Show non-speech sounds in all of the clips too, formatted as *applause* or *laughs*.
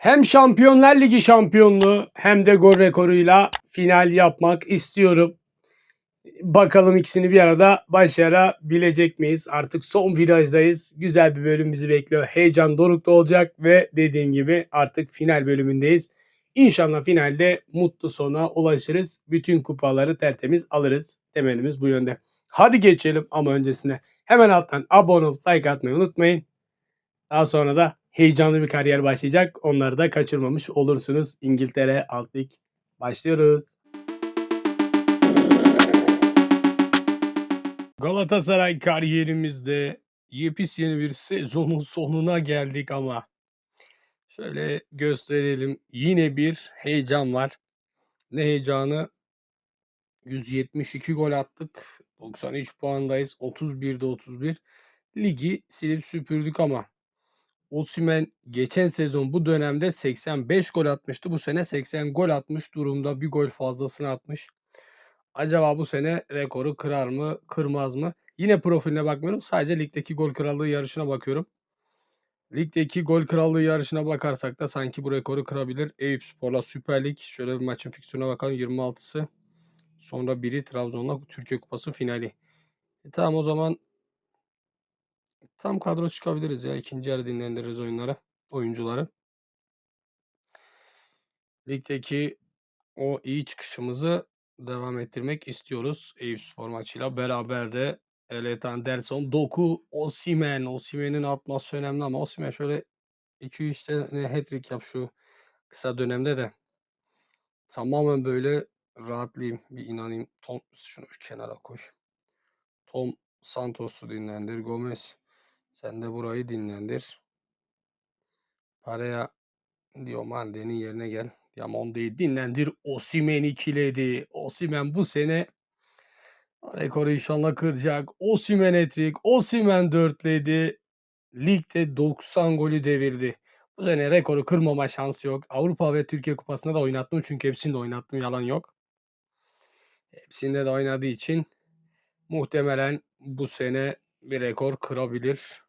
Hem Şampiyonlar Ligi şampiyonluğu hem de gol rekoruyla final yapmak istiyorum. Bakalım ikisini bir arada başarabilecek miyiz? Artık son virajdayız. Güzel bir bölüm bizi bekliyor. Heyecan dorukta olacak ve dediğim gibi artık final bölümündeyiz. İnşallah finalde mutlu sona ulaşırız. Bütün kupaları tertemiz alırız. Temelimiz bu yönde. Hadi geçelim ama öncesinde hemen alttan abone olup like atmayı unutmayın. Daha sonra da heyecanlı bir kariyer başlayacak. Onları da kaçırmamış olursunuz. İngiltere Alt Lig başlıyoruz. Galatasaray kariyerimizde yepyeni bir sezonun sonuna geldik ama şöyle gösterelim. Yine bir heyecan var. Ne heyecanı? 172 gol attık. 93 puandayız. 31'de 31. Ligi silip süpürdük ama Osimhen geçen sezon bu dönemde 85 gol atmıştı. Bu sene 80 gol atmış durumda. Bir gol fazlasını atmış. Acaba bu sene rekoru kırar mı, kırmaz mı? Yine profiline bakmıyorum. Sadece ligdeki gol krallığı yarışına bakıyorum. Ligdeki gol krallığı yarışına bakarsak da sanki bu rekoru kırabilir. Eyüp Spor'la Süper Lig. Şöyle bir maçın fiksiyona bakalım. 26'sı. Sonra biri Trabzon'la Türkiye Kupası finali. E tamam o zaman tam kadro çıkabiliriz ya. İkinci yarı dinlendiririz oyunları, oyuncuları. Ligdeki o iyi çıkışımızı devam ettirmek istiyoruz. Eyüp Spor maçıyla beraber de Elliot Anderson, Doku, Osimen. Osimen'in atması önemli ama Osimen şöyle 2-3 tane hat-trick yap şu kısa dönemde de. Tamamen böyle rahatlayayım. Bir inanayım. Tom şunu kenara koy. Tom Santos'u dinlendir. Gomez sen de burayı dinlendir. Paraya Diomande'nin yerine gel. Diamonde'yi dinlendir. Osimen ikiledi. Osimen bu sene rekoru inşallah kıracak. Osimen etrik. Osimen dörtledi. Ligde 90 golü devirdi. Bu sene rekoru kırmama şansı yok. Avrupa ve Türkiye Kupası'nda da oynattım. Çünkü hepsinde oynattım. Yalan yok. Hepsinde de oynadığı için muhtemelen bu sene bir rekor kırabilir.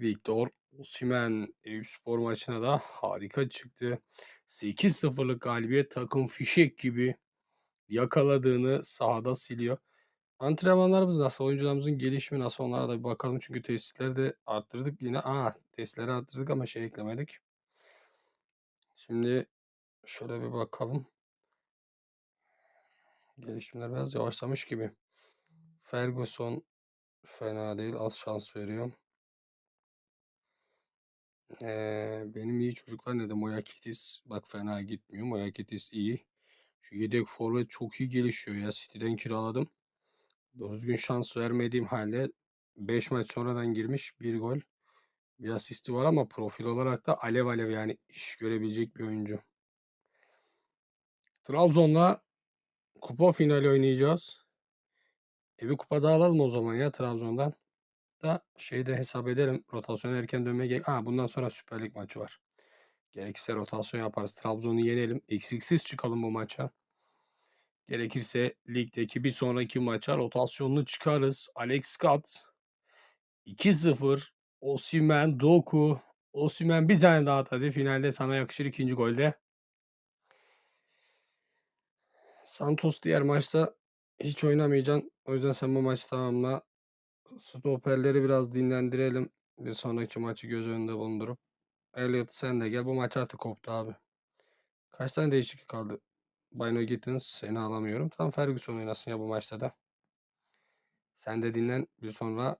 Victor Osimhen Eyüp Spor maçına da harika çıktı. 8-0'lık galibiyet takım fişek gibi yakaladığını sahada siliyor. Antrenmanlarımız nasıl? Oyuncularımızın gelişimi nasıl? Onlara da bir bakalım. Çünkü tesisleri de arttırdık yine. Aa testleri arttırdık ama şey eklemedik. Şimdi şöyle bir bakalım. Gelişimler biraz yavaşlamış gibi. Ferguson fena değil. Az şans veriyor. Ee, benim iyi çocuklar ne de Moyakitis bak fena gitmiyor. Moyakitis iyi. Şu yedek forvet çok iyi gelişiyor ya. City'den kiraladım. Doğru düzgün şans vermediğim halde 5 maç sonradan girmiş. Bir gol. Bir asisti var ama profil olarak da alev alev yani iş görebilecek bir oyuncu. Trabzon'la kupa finali oynayacağız. E bir kupa daha alalım o zaman ya Trabzon'dan. Da şeyi de hesap edelim. Rotasyon erken dönmeye gerek. Aa bundan sonra Süper Lig maçı var. Gerekirse rotasyon yaparız. Trabzon'u yenelim. Eksiksiz çıkalım bu maça. Gerekirse ligdeki bir sonraki maça rotasyonlu çıkarız. Alex Scott 2-0 Osimen, Doku. Osimen bir tane daha atadı. Finalde sana yakışır ikinci golde. Santos diğer maçta hiç oynamayacaksın. O yüzden sen bu maçı tamamla. Stoperleri biraz dinlendirelim. Bir sonraki maçı göz önünde bulundurup. Elliot sen de gel. Bu maç artık koptu abi. Kaç tane değişiklik kaldı? Bino Gittins seni alamıyorum. Tam Ferguson oynasın ya bu maçta da. Sen de dinlen. Bir sonra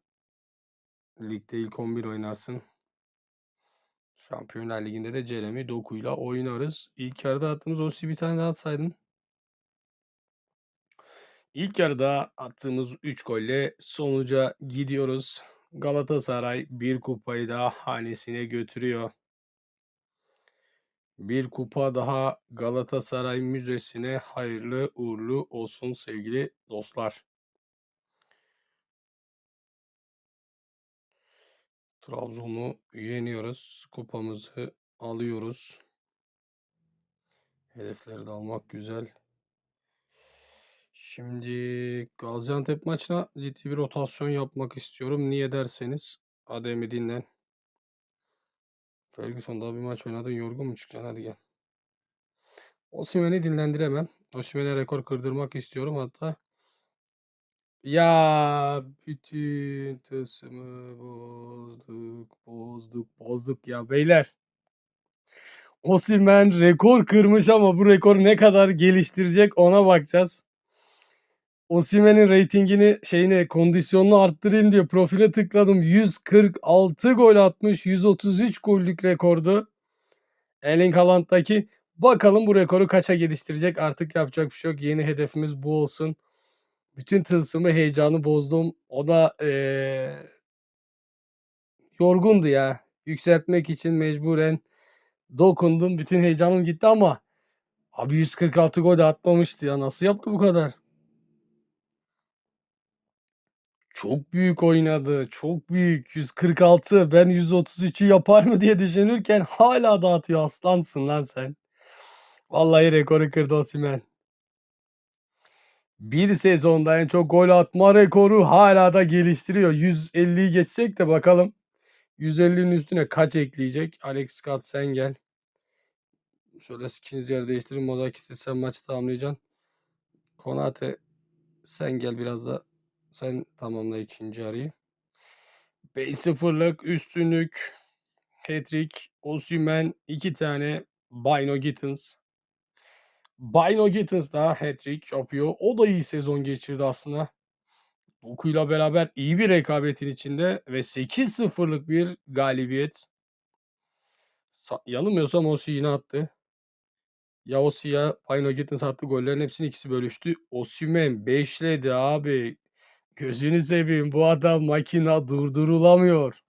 ligde ilk 11 oynarsın. Şampiyonlar Ligi'nde de Jeremy Doku'yla oynarız. İlk yarıda attığımız o bir tane daha atsaydın. İlk yarıda attığımız 3 golle sonuca gidiyoruz. Galatasaray bir kupayı daha hanesine götürüyor. Bir kupa daha Galatasaray Müzesi'ne hayırlı uğurlu olsun sevgili dostlar. Trabzon'u yeniyoruz. Kupamızı alıyoruz. Hedefleri de almak güzel. Şimdi Gaziantep maçına ciddi bir rotasyon yapmak istiyorum. Niye derseniz Adem'i dinlen. Ferguson daha bir maç oynadın yorgun mu çıkacaksın? Hadi gel. Osimhen'i dinlendiremem. Osimhen'e rekor kırdırmak istiyorum hatta. Ya bütün tılsımı bozduk, bozduk, bozduk ya beyler. Osimhen rekor kırmış ama bu rekoru ne kadar geliştirecek ona bakacağız. Osimhen'in reytingini şeyini kondisyonunu arttırayım diye profile tıkladım. 146 gol atmış. 133 gollük rekordu. Erling Haaland'daki. Bakalım bu rekoru kaça geliştirecek. Artık yapacak bir şey yok. Yeni hedefimiz bu olsun. Bütün tılsımı heyecanı bozdum. O da eee, yorgundu ya. Yükseltmek için mecburen dokundum. Bütün heyecanım gitti ama abi 146 gol de atmamıştı ya. Nasıl yaptı bu kadar? Çok büyük oynadı. Çok büyük. 146. Ben 133'ü yapar mı diye düşünürken hala da atıyor. Aslansın lan sen. Vallahi rekoru kırdı Osimhen. Bir sezonda en çok gol atma rekoru hala da geliştiriyor. 150'yi geçecek de bakalım. 150'nin üstüne kaç ekleyecek? Alex Scott sen gel. Şöyle ikiniz yer değiştirin. Mozakis'i sen maçı tamamlayacaksın. Konate sen gel biraz da sen tamamla ikinci arayı. 5-0'lık üstünlük. Hat-trick. Osimhen 2 tane. Bino Gittins. Bino Gittins da hat-trick yapıyor. O da iyi sezon geçirdi aslında. Doku'yla beraber iyi bir rekabetin içinde ve 8-0'lık bir galibiyet. Sa- yanılmıyorsam Osi yine attı. Ya Osi ya Payno Gittins attı gollerin hepsini ikisi bölüştü. Osimhen 5'ledi abi. Gözünü seveyim bu adam makina durdurulamıyor.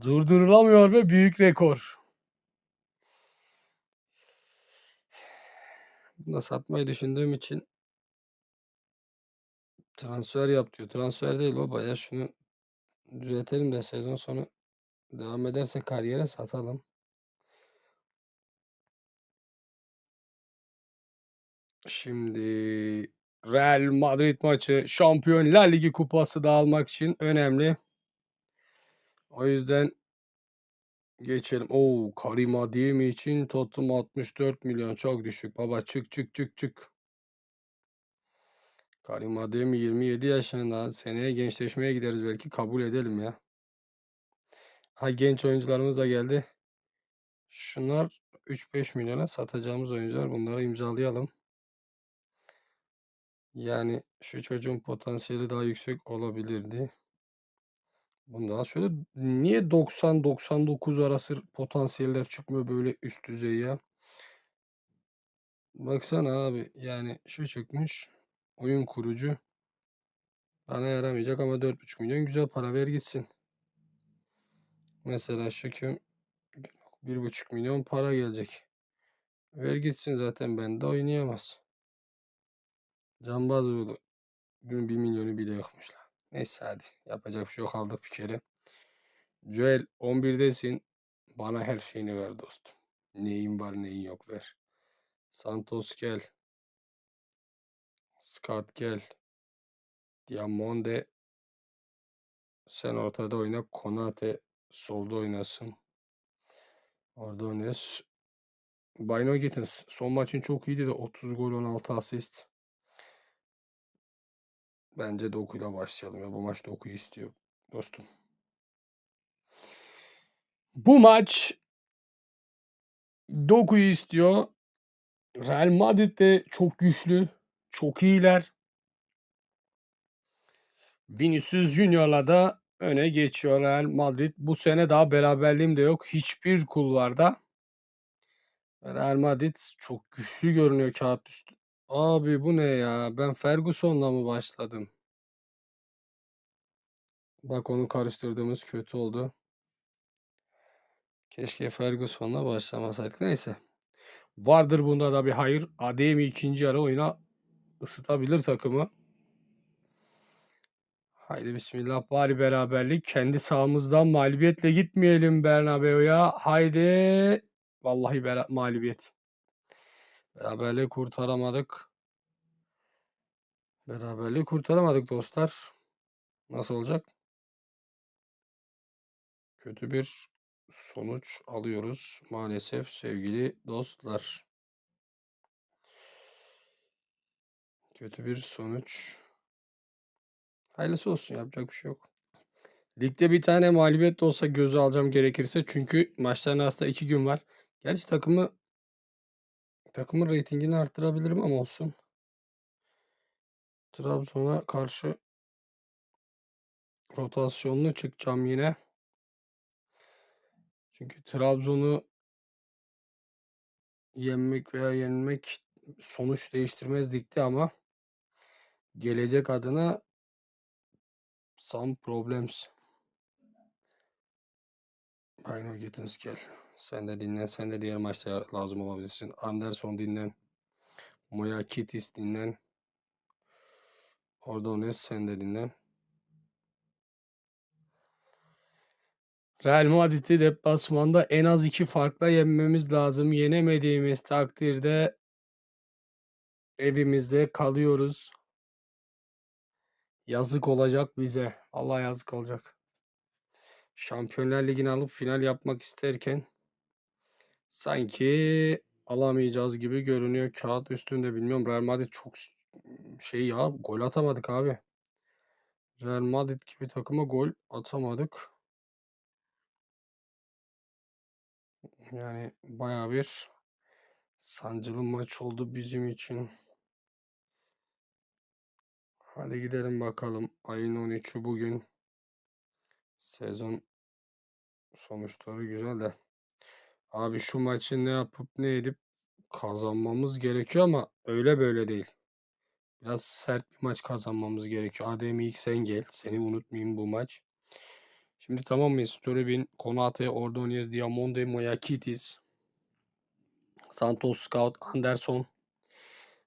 Durdurulamıyor ve büyük rekor. Bunu da satmayı düşündüğüm için transfer yap diyor. Transfer değil baba ya şunu düzeltelim de sezon sonu devam ederse kariyere satalım. Şimdi Real Madrid maçı Şampiyonlar Ligi kupası da almak için önemli. O yüzden geçelim. Oo Karim Adeyemi için Tottenham 64 milyon çok düşük baba çık çık çık çık. Karim Adeyemi 27 yaşında seneye gençleşmeye gideriz belki kabul edelim ya. Ha genç oyuncularımız da geldi. Şunlar 3-5 milyona satacağımız oyuncular bunları imzalayalım. Yani şu çocuğun potansiyeli daha yüksek olabilirdi. Bundan şöyle niye 90-99 arası potansiyeller çıkmıyor böyle üst düzey ya? Baksana abi yani şu çıkmış oyun kurucu bana yaramayacak ama 4,5 milyon güzel para ver gitsin. Mesela şu kim 1,5 milyon para gelecek. Ver gitsin zaten bende oynayamaz. Cambazoğlu 1 milyonu bile yokmuşlar. Neyse hadi yapacak bir şey yok aldık bir kere. Joel 11'desin. Bana her şeyini ver dostum. Neyin var neyin yok ver. Santos gel. Scott gel. Diamonde sen ortada oyna. Konate solda oynasın. Orada oynuyoruz. Bino Gittins son maçın çok iyiydi de 30 gol 16 asist. Bence Doku'yla başlayalım ya. Bu maç Doku'yu istiyor dostum. Bu maç Doku'yu istiyor. Real Madrid de çok güçlü. Çok iyiler. Vinicius Junior'la da öne geçiyor Real Madrid. Bu sene daha beraberliğim de yok. Hiçbir kulvarda. Real Madrid çok güçlü görünüyor kağıt üstü. Abi bu ne ya? Ben Ferguson'la mı başladım? Bak onu karıştırdığımız kötü oldu. Keşke Ferguson'la başlamasaydık. Neyse. Vardır bunda da bir hayır. Ademi ikinci yarı oyuna ısıtabilir takımı. Haydi bismillah bari beraberlik. Kendi sahamızdan mağlubiyetle gitmeyelim Bernabeu'ya. Haydi. Vallahi mağlubiyet. Beraberliği kurtaramadık. Beraberliği kurtaramadık dostlar. Nasıl olacak? Kötü bir sonuç alıyoruz maalesef sevgili dostlar. Kötü bir sonuç. Hayırlısı olsun yapacak bir şey yok. Ligde bir tane mağlubiyet de olsa göze alacağım gerekirse. Çünkü maçların arasında 2 gün var. Gerçi takımı takımın reytingini arttırabilirim ama olsun. Trabzon'a karşı rotasyonlu çıkacağım yine. Çünkü Trabzon'u yenmek veya yenilmek sonuç değiştirmez ligde ama gelecek adına some problems. Aynen Gittins gel. Sen de dinlen. Sen de diğer maçta lazım olabilirsin. Anderson dinlen. Moya Kitis dinlen. Ordones sen de dinlen. Real Madrid'i deplasmanda en az iki farkla yenmemiz lazım. Yenemediğimiz takdirde evimizde kalıyoruz. Yazık olacak bize. Allah yazık olacak. Şampiyonlar Ligi'ni alıp final yapmak isterken sanki alamayacağız gibi görünüyor. Kağıt üstünde bilmiyorum. Real Madrid çok şey ya gol atamadık abi. Real Madrid gibi takıma gol atamadık. Yani bayağı bir sancılı maç oldu bizim için. Hadi gidelim bakalım. Ayın 13'ü bugün. Sezon sonuçları güzel de. Abi şu maçı ne yapıp ne edip kazanmamız gerekiyor ama öyle böyle değil. Biraz sert bir maç kazanmamız gerekiyor. Adem ilk sen gel. Seni unutmayayım bu maç. Şimdi tamam mıyız? Toribin, Konate, Ordonez, Diamonde, Moyakitis, Santos Scout, Anderson,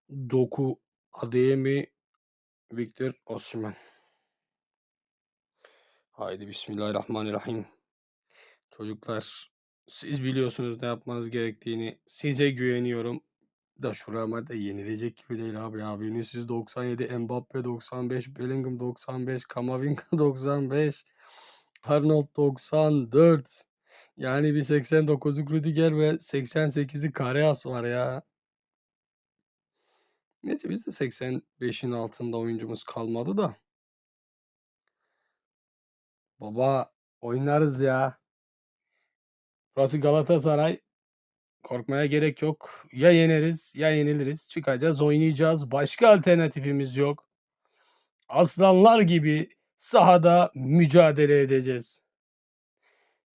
Doku, Ademi, Victor Osimhen. Haydi Bismillahirrahmanirrahim. Çocuklar siz biliyorsunuz ne yapmanız gerektiğini. Size güveniyorum. Da şurama da yenilecek gibi değil abi ya. Vinicius 97, Mbappe 95, Bellingham 95, Kamavinga *laughs* 95, Arnold 94. Yani bir 89'luk Rüdiger ve 88'i Kareas var ya. Neyse bizde 85'in altında oyuncumuz kalmadı da. Baba oynarız ya. Burası Galatasaray. Korkmaya gerek yok. Ya yeneriz ya yeniliriz. Çıkacağız, oynayacağız. Başka alternatifimiz yok. Aslanlar gibi sahada mücadele edeceğiz.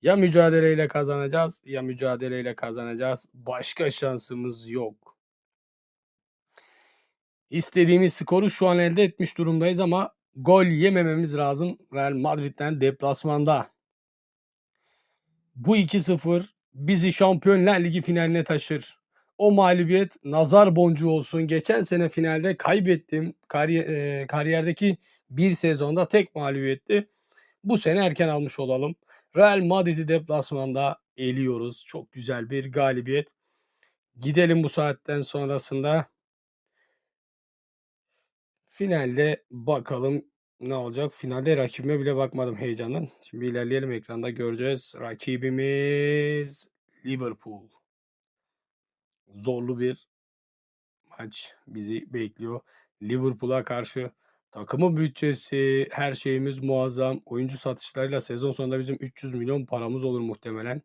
Ya mücadeleyle kazanacağız ya mücadeleyle kazanacağız. Başka şansımız yok. İstediğimiz skoru şu an elde etmiş durumdayız ama gol yemememiz lazım Real Madrid'den deplasmanda. Bu 2-0 bizi Şampiyonlar Ligi finaline taşır. O mağlubiyet nazar boncuğu olsun. Geçen sene finalde kaybettim. Kariyer, e, kariyerdeki bir sezonda tek mağlubiyetti. Bu sene erken almış olalım. Real Madrid'i deplasmanda eliyoruz. Çok güzel bir galibiyet. Gidelim bu saatten sonrasında. Finalde bakalım ne olacak? Finalde rakibime bile bakmadım heyecandan. Şimdi ilerleyelim ekranda göreceğiz. Rakibimiz Liverpool. Zorlu bir maç bizi bekliyor. Liverpool'a karşı takımın bütçesi, her şeyimiz muazzam. Oyuncu satışlarıyla sezon sonunda bizim 300 milyon paramız olur muhtemelen.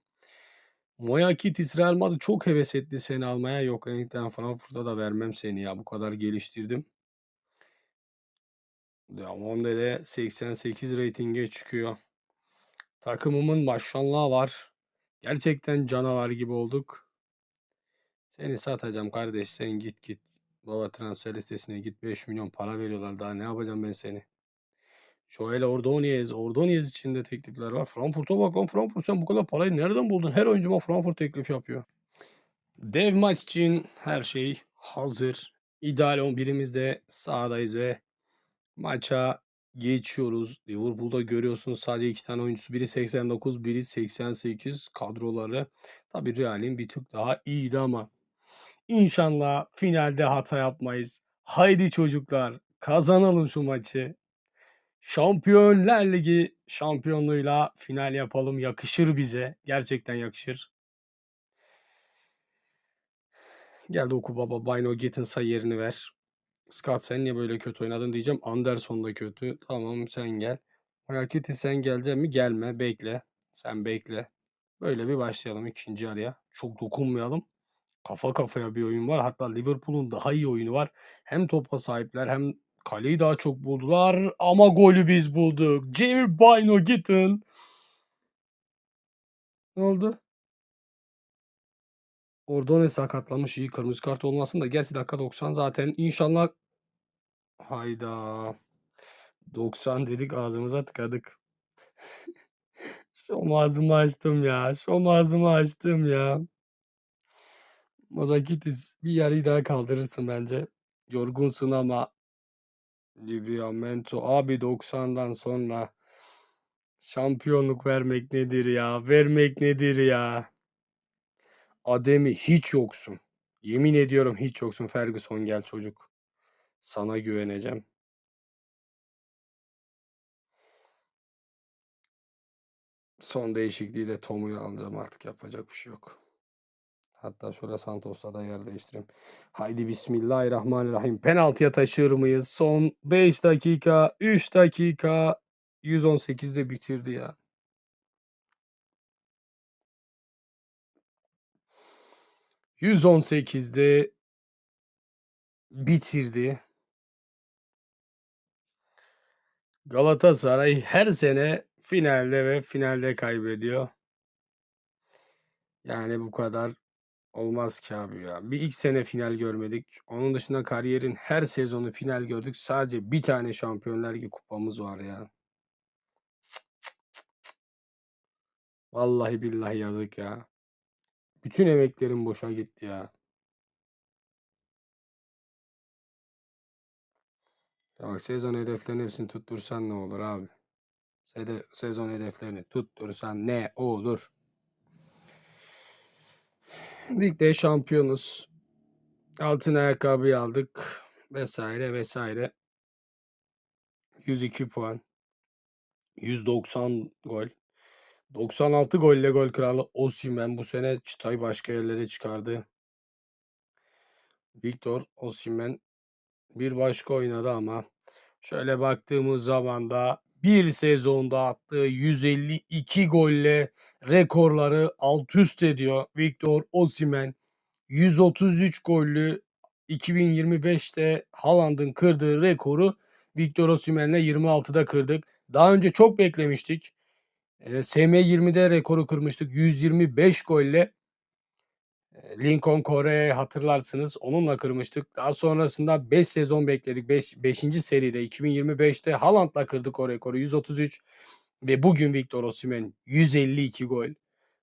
Moya Kitis Real Madrid çok heves etti seni almaya. Yok Eintracht Frankfurt'a da vermem seni ya. Bu kadar geliştirdim. Diamonde de 88 reytinge çıkıyor. Takımımın maşallah var. Gerçekten canavar gibi olduk. Seni satacağım kardeş. Sen git git. Baba transfer listesine git. 5 milyon para veriyorlar. Daha ne yapacağım ben seni? Joel Ordonez. Ordonez için de teklifler var. Frankfurt'a bak lan. Frankfurt sen bu kadar parayı nereden buldun? Her oyuncuma Frankfurt teklif yapıyor. Dev maç için her şey hazır. İdeal 11'imizde sahadayız ve maça geçiyoruz. Liverpool'da görüyorsunuz sadece iki tane oyuncusu. Biri 89, biri 88 kadroları. Tabii Real'in bir tık daha iyiydi ama İnşallah finalde hata yapmayız. Haydi çocuklar kazanalım şu maçı. Şampiyonlar Ligi şampiyonluğuyla final yapalım. Yakışır bize. Gerçekten yakışır. Gel Doku baba. Bino Gittins'a yerini ver. Scott sen niye böyle kötü oynadın diyeceğim. Anderson da kötü. Tamam sen gel. Oyakiti sen gelecek mi? Gelme. Bekle. Sen bekle. Böyle bir başlayalım ikinci araya. Çok dokunmayalım. Kafa kafaya bir oyun var. Hatta Liverpool'un daha iyi oyunu var. Hem topa sahipler hem kaleyi daha çok buldular. Ama golü biz bulduk. Jamie Bino Gittin. Ne oldu? Ordone sakatlamış. iyi kırmızı kart olmasın da. Gerçi dakika 90 zaten. İnşallah Hayda. 90 dedik ağzımıza tıkadık. *laughs* Şom ağzımı açtım ya. Şom ağzımı açtım ya. Mazakitis bir yarıyı daha kaldırırsın bence. Yorgunsun ama Livramento abi 90'dan sonra şampiyonluk vermek nedir ya? Vermek nedir ya? Ademi hiç yoksun. Yemin ediyorum hiç yoksun. Ferguson gel çocuk. Sana güveneceğim. Son değişikliği de Tomu'yu alacağım artık yapacak bir şey yok. Hatta şöyle Santos'la da yer değiştireyim. Haydi Bismillahirrahmanirrahim. Penaltıya taşır mıyız? Son 5 dakika, 3 dakika. 118'de bitirdi ya. %118'de bitirdi. Galatasaray her sene finalde ve finalde kaybediyor. Yani bu kadar olmaz ki abi ya. Bir ilk sene final görmedik. Onun dışında kariyerin her sezonu final gördük. Sadece bir tane Şampiyonlar Ligi kupamız var ya. Vallahi billahi yazık ya. Bütün emeklerim boşa gitti ya. Ya bak sezon hedeflerini hepsini tuttursan ne olur abi? Sezon hedeflerini tuttursan ne olur? Ligde şampiyonuz. Altın ayakkabıyı aldık. Vesaire vesaire. 102 puan. 190 gol. 96 golle gol kralı Osimhen bu sene çıtayı başka yerlere çıkardı. Victor Osimhen bir başka oynadı ama şöyle baktığımız zaman da bir sezonda attığı 152 golle rekorları alt üst ediyor. Victor Osimhen 133 gollü 2025'te Haaland'ın kırdığı rekoru Victor Osimhen'le 26'da kırdık. Daha önce çok beklemiştik. E, SM20'de rekoru kırmıştık. 125 golle Lincoln Kore'yi hatırlarsınız. Onunla kırmıştık. Daha sonrasında 5 sezon bekledik. 5. 5. seride 2025'te Haaland'la kırdık o rekoru. 133 ve bugün Victor Osimhen 152 gol.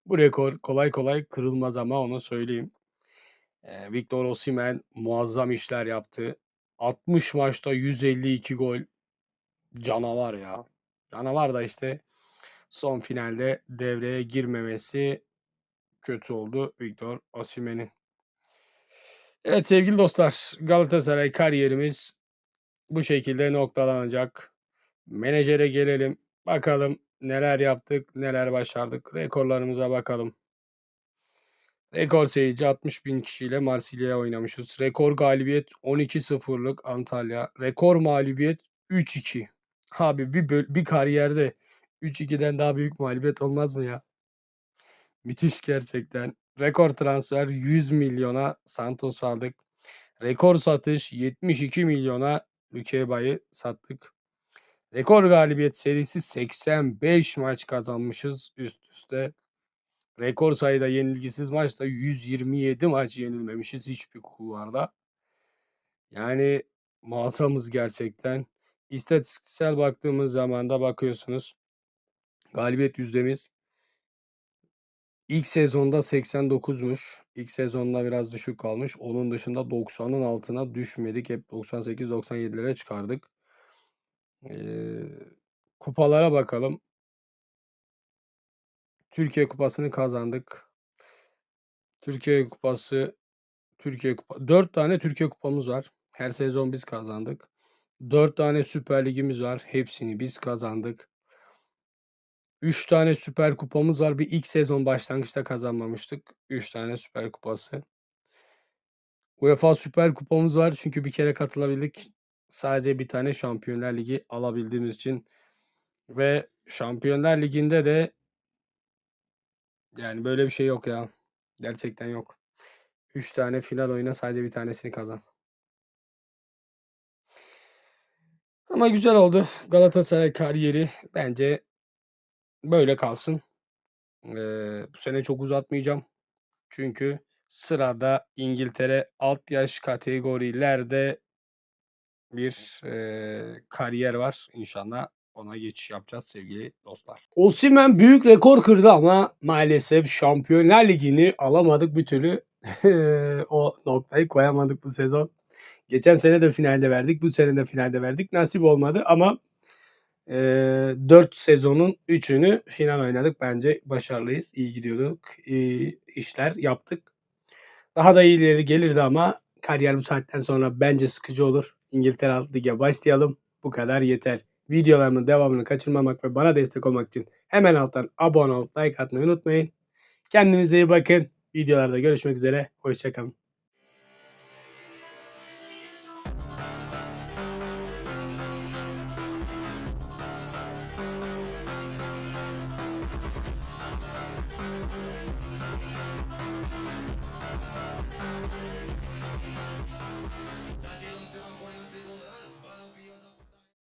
Bu rekor kolay kolay kırılmaz ama onu söyleyeyim. Ee, Victor Osimhen muazzam işler yaptı. 60 maçta 152 gol. Canavar ya. Canavar da işte son finalde devreye girmemesi kötü oldu Victor Osimhen'in. Evet sevgili dostlar Galatasaray kariyerimiz bu şekilde noktalanacak. Menajere gelelim. Bakalım neler yaptık, neler başardık. Rekorlarımıza bakalım. Rekor seyirci 60 bin kişiyle Marsilya'ya oynamışız. Rekor galibiyet 12-0'lık Antalya. Rekor mağlubiyet 3-2. Abi bir, bir kariyerde 3-2'den daha büyük mağlubiyet olmaz mı ya? Müthiş gerçekten. Rekor transfer 100 milyona Santos aldık. Rekor satış 72 milyona Lükeba'yı sattık. Rekor galibiyet serisi 85 maç kazanmışız üst üste. Rekor sayıda yenilgisiz maçta 127 maç yenilmemişiz hiçbir kulvarda. Yani muazzamız gerçekten. İstatistiksel baktığımız zaman da bakıyorsunuz. Galibiyet yüzdemiz ilk sezonda 89'muş. İlk sezonda biraz düşük kalmış. Onun dışında 90'ın altına düşmedik. Hep 98-97'lere çıkardık. Ee, kupalara bakalım. Türkiye Kupası'nı kazandık. Türkiye Kupası Türkiye Kupa 4 tane Türkiye Kupamız var. Her sezon biz kazandık. 4 tane Süper Ligimiz var. Hepsini biz kazandık. 3 tane Süper Kupamız var. Bir ilk sezon başlangıçta kazanmamıştık. 3 tane Süper Kupası. UEFA Süper Kupamız var. Çünkü bir kere katılabildik. Sadece bir tane Şampiyonlar Ligi alabildiğimiz için. Ve Şampiyonlar Ligi'nde de yani böyle bir şey yok ya. Gerçekten yok. 3 tane final oyna sadece bir tanesini kazan. Ama güzel oldu. Galatasaray kariyeri bence böyle kalsın. Eee, bu sene çok uzatmayacağım. Çünkü sırada İngiltere alt yaş kategorilerde bir eee, kariyer var. İnşallah ona geçiş yapacağız sevgili dostlar. Osimhen büyük rekor kırdı ama maalesef Şampiyonlar Ligi'ni alamadık bir türlü. o noktayı koyamadık bu sezon. Geçen sene de finalde verdik. Bu sene de finalde verdik. Nasip olmadı ama eee 4 sezonun 3'ünü final oynadık. Bence başarılıyız. İyi gidiyorduk. İyi işler yaptık. Daha da iyileri gelirdi ama kariyer bu saatten sonra bence sıkıcı olur. İngiltere Alt Lig'e başlayalım. Bu kadar yeter. Videolarımın devamını kaçırmamak ve bana destek olmak için hemen alttan abone olup like atmayı unutmayın. Kendinize iyi bakın. Videolarda görüşmek üzere. Hoşçakalın.